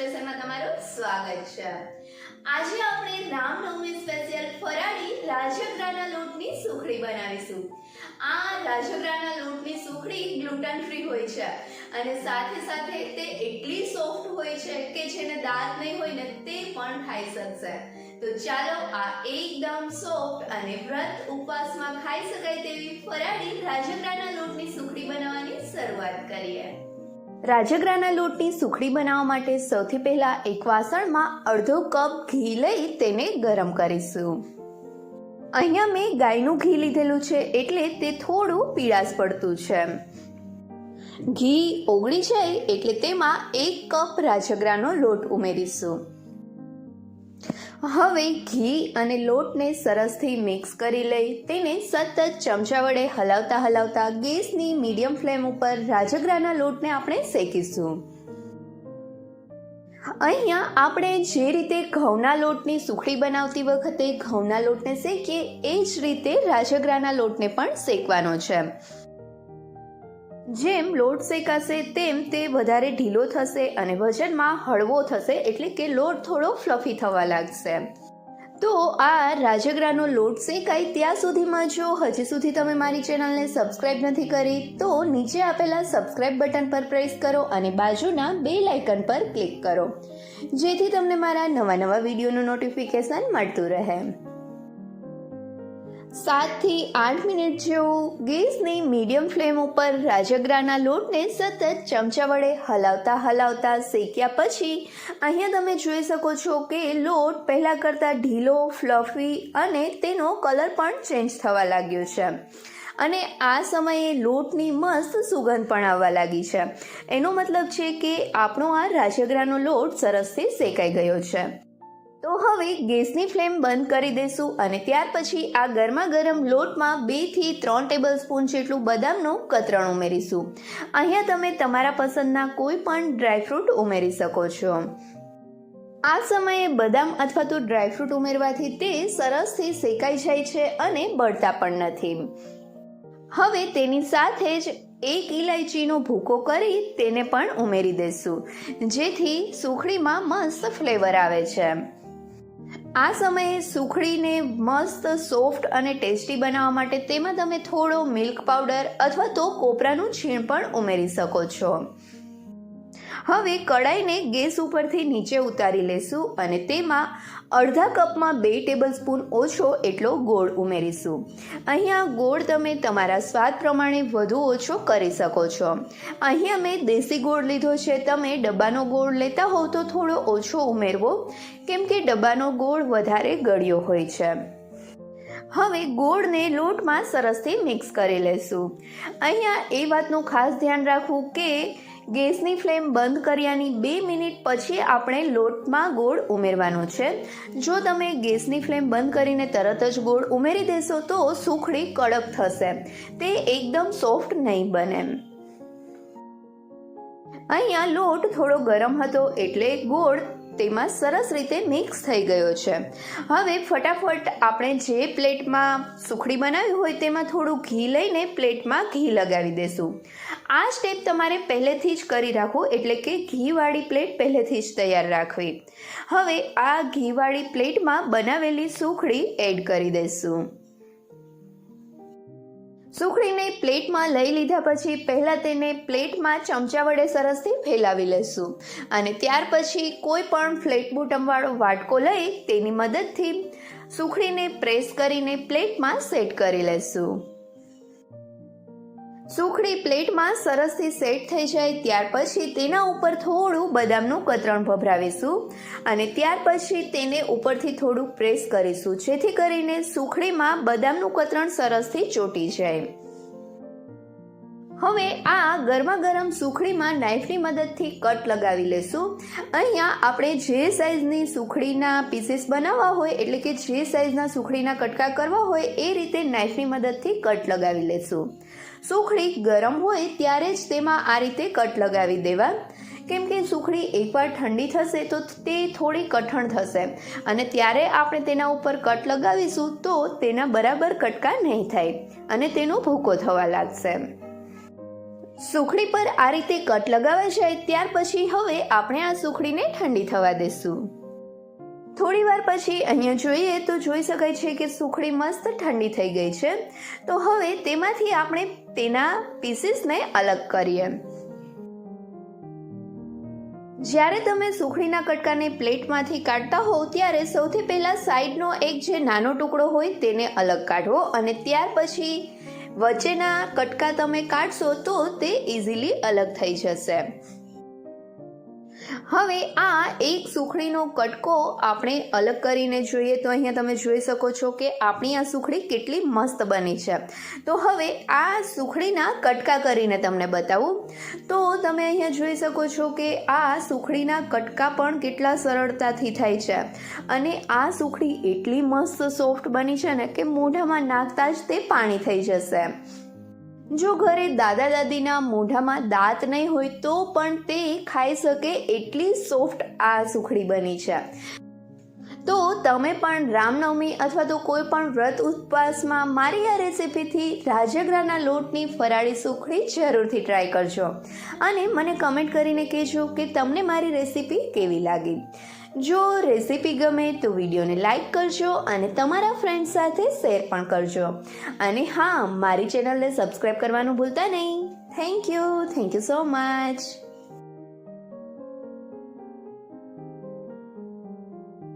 સ્ટેશનમાં તમારું સ્વાગત છે. આજે આપણે રામનવમી સ્પેશિયલ ફરાળી રાજગરાના લોટની સુખડી બનાવીશું. આ રાજગરાના લોટની સુખડી ગ્લુટન ફ્રી હોય છે અને સાથે સાથે તે એટલી સોફ્ટ હોય છે કે જેને દાંત નહીં હોય ને તે પણ ખાઈ શકશે. તો ચાલો આ એકદમ સોફ્ટ અને વ્રત ઉપવાસમાં ખાઈ શકાય તેવી ફરાળી રાજગરાના લોટની સુખડી બનાવવાની શરૂઆત કરીએ. રાજગરાના લોટની સુખડી બનાવવા માટે સૌથી પહેલા એક વાસણમાં અડધો કપ ઘી લઈ તેને ગરમ કરીશું. અહીંયા મેં ગાયનું ઘી લીધેલું છે એટલે તે થોડું પીળાશ પડતું છે. ઘી ઓગળી જાય એટલે તેમાં એક કપ રાજગરાનો લોટ ઉમેરીશું. હવે ઘી અને લોટને સરસથી મિક્સ કરી લઈ તેને સતત ચમચા વડે હલાવતા હલાવતા ગેસની મીડિયમ ફ્લેમ ઉપર રાજગરાના લોટને આપણે શેકીશું. અહીંયા આપણે જે રીતે ઘઉંના લોટની સુખડી બનાવતી વખતે ઘઉંના લોટને શેકીએ, એ જ રીતે રાજગરાના લોટને પણ શેકવાનો છે. જેમ લોટ શેકાશે તેમ તે વધારે ઢીલો થશે અને વજનમાં હળવો થશે એટલે કે લોટ થોડો ફ્લફી થવા લાગશે. તો આ રાજગરાનો લોટ શેકાય ત્યાં સુધીમાં જો હજી સુધી તમે મારી ચેનલને સબસ્ક્રાઇબ નથી કરી તો નીચે આપેલા સબસ્ક્રાઇબ બટન પર પ્રેસ કરો અને બાજુના બે લાઇકન પર ક્લિક કરો. જેથી તમને મારા નવા નવા વિડીયોનું નોટિફિકેશન મળતું રહે. સાતથી આઠ મિનિટ જેવું ગેસની મીડિયમ ફ્લેમ ઉપર રાજગરાના લોટને સતત ચમચા વડે હલાવતા હલાવતા શેક્યા પછી અહીંયા તમે જોઈ શકો છો કે લોટ પહેલાં કરતાં ઢીલો, ફ્લફી અને તેનો કલર પણ ચેન્જ થવા લાગ્યો છે. અને આ સમયે લોટની મસ્ત સુગંધ પણ આવવા લાગી છે. એનો મતલબ છે કે આપણો આ રાજગરાનો લોટ સરસથી શેકાઈ ગયો છે. તો હવે ગેસની ફ્લેમ બંધ કરી દઈશું અને ત્યાર પછી આ ગરમા ગરમ લોટમાં બેથી ત્રણ ટેબલ સ્પૂન જેટલું બદામનું કતરણ ઉમેરીશું. અહીંયા તમે તમારા પસંદના કોઈ પણ ડ્રાયફ્રૂટ ઉમેરી શકો છો. આ સમયે બદામ અથવા તો ડ્રાયફ્રૂટ ઉમેરવાથી તે સરસથી શેકાઈ જાય છે અને બળતા પણ નથી. હવે તેની સાથે જ એક ઇલાયચીનો ભૂકો કરી તેને પણ ઉમેરી દઈશું જેથી સુખડીમાં મસ્ત ફ્લેવર આવે છે. આ સમયે સુખડીને મસ્ત, સોફ્ટ અને ટેસ્ટી બનાવવા માટે તેમાં તમે થોડો મિલ્ક પાવડર અથવા તો કોપરાનું છીણ પણ ઉમેરી શકો છો. હવે કડાઈને ગેસ ઉપરથી નીચે ઉતારી લેશું અને તેમાં અડધા કપમાં બે ટેબલ સ્પૂન ઓછો એટલો ગોળ ઉમેરીશું. અહીંયા ગોળ તમે તમારા સ્વાદ પ્રમાણે વધુ ઓછો કરી શકો છો. અહીંયા મેં દેશી ગોળ લીધો છે. તમે ડબ્બાનો ગોળ લેતા હોવ તો થોડો ઓછો ઉમેરવો, કેમ કે ડબ્બાનો ગોળ વધારે ગળ્યો હોય છે. હવે ગોળને લોટમાં સરસથી મિક્સ કરી લેશું. અહીંયા એ વાતનું ખાસ ધ્યાન રાખવું કે ગેસની ફ્લેમ બંધ કર્યાની બે મિનિટ પછી આપણે લોટમાં ગોળ ઉમેરવાનો છે. જો તમે ગેસની ફ્લેમ બંધ કરીને તરત જ ગોળ ઉમેરી દેશો તો સુખડી કડક થશે. તે એકદમ સોફ્ટ નહીં બને. અહીંયા લોટ થોડો ગરમ હતો એટલે ગોળ તેમાં સરસ રીતે મિક્સ થઈ ગયો છે. હવે ફટાફટ આપણે જે પ્લેટમાં સુખડી બનાવી હોય તેમાં થોડું ઘી લઈને પ્લેટમાં ઘી લગાવી દેશું. આ સ્ટેપ તમારે પહેલેથી જ કરી રાખવું એટલે કે ઘીવાળી પ્લેટ પહેલેથી જ તૈયાર રાખવી. હવે આ ઘીવાળી પ્લેટમાં બનાવેલી સુખડી એડ કરી દઈશું સુખડીને પ્લેટમાં લઈ લીધા પછી પહેલાં તેને પ્લેટમાં ચમચા વડે સરસથી ફેલાવી લેશું. અને ત્યાર પછી કોઈ પણ ફ્લેટ બોટમવાળો વાટકો લઈ તેની મદદથી સુખડીને પ્રેસ કરીને પ્લેટમાં સેટ કરી લેશું. સુખડી પ્લેટમાં સરસથી સેટ થઈ જાય, ત્યાર પછી તેના ઉપર થોડું બદામનું કતરણ ભભરાવીશું અને ત્યાર પછી તેને ઉપરથી થોડું પ્રેસ કરીશું, જેથી કરીને સુખડીમાં બદામનું કતરણ સરસથી ચોટી જાય. હવે આ ગરમા ગરમ સુખડીમાં નાઈફની મદદથી કટ લગાવી લેશું. અહીંયા આપણે જે સાઈઝની સુખડીના પીસીસ બનાવવા હોય, એટલે કે જે સાઈઝના સુખડીના કટકા કરવા હોય, એ રીતે નાઈફની મદદથી કટ લગાવી લેશું. સુખડી ગરમ હોય ત્યારે જ તેમાં આ રીતે કટ લગાવી દેવા. કેમ કે સુખડી એકવાર ઠંડી થશે તો તે થોડી કઠણ થશે. અને ત્યારે આપણે તેના ઉપર કટ લગાવીશું તો તેના બરાબર કટકા નહીં થાય અને તેનો ભૂકો થવા લાગશે. સુખડી પર આ રીતે કટ લગાવાઈ જાય ત્યાર પછી હવે આપણે આ સુખડીને ઠંડી થવા દેશું. થોડી વાર પછી અહીંયા જોઈએ તો જોઈ શકાય છે કે સુખડી મસ્ત ઠંડી થઈ ગઈ છે. તો હવે તેમાંથી આપણે તેના પીસીસને અલગ કરીએ. જ્યારે તમે સુખડીના કટકાને પ્લેટમાંથી કાઢતા હોવ, ત્યારે સૌથી પહેલાં સાઈડનો એક જે નાનો ટુકડો હોય તેને અલગ કાઢવો અને ત્યાર પછી વચ્ચેના કટકા તમે કાઢશો તો તે ઇઝીલી અલગ થઈ જશે. હવે આ એક સુખડીનો કટકો આપણે અલગ કરીને જોઈએ તો અહીંયા તમે જોઈ શકો છો કે આપણી આ સુખડી કેટલી મસ્ત બની છે. તો હવે આ સુખડીના કટકા કરીને તમને બતાવું. તો તમે અહીંયા જોઈ શકો છો કે આ સુખડીના કટકા પણ કેટલા સરળતાથી થાય છે. અને આ સુખડી એટલી મસ્ત સોફ્ટ બની છે ને કે મોઢામાં નાખતા જ તે પાણી થઈ જશે. જો ઘરે દાદા દાદીના મોઢામાં દાંત નહીં હોય તો પણ તે ખાઈ શકે એટલી સોફ્ટ આ સુખડી બની છે. તો તમે પણ રામનવમી અથવા તો કોઈ પણ વ્રત ઉપવાસમાં મારી આ રેસિપીથી રાજગરાના લોટની ફરાળી સુખડી જરૂરથી ટ્રાય કરજો. અને મને કમેન્ટ કરીને કહેજો કે તમને મારી રેસિપી કેવી લાગી. જો રેસીપી ગમે તો વિડીયોને લાઈક કરજો અને તમારા ફ્રેન્ડ્સ સાથે શેર પણ કરજો. અને હા, મારી ચેનલને સબસ્ક્રાઈબ કરવાનું ભૂલતા નહીં. Thank you thank you so much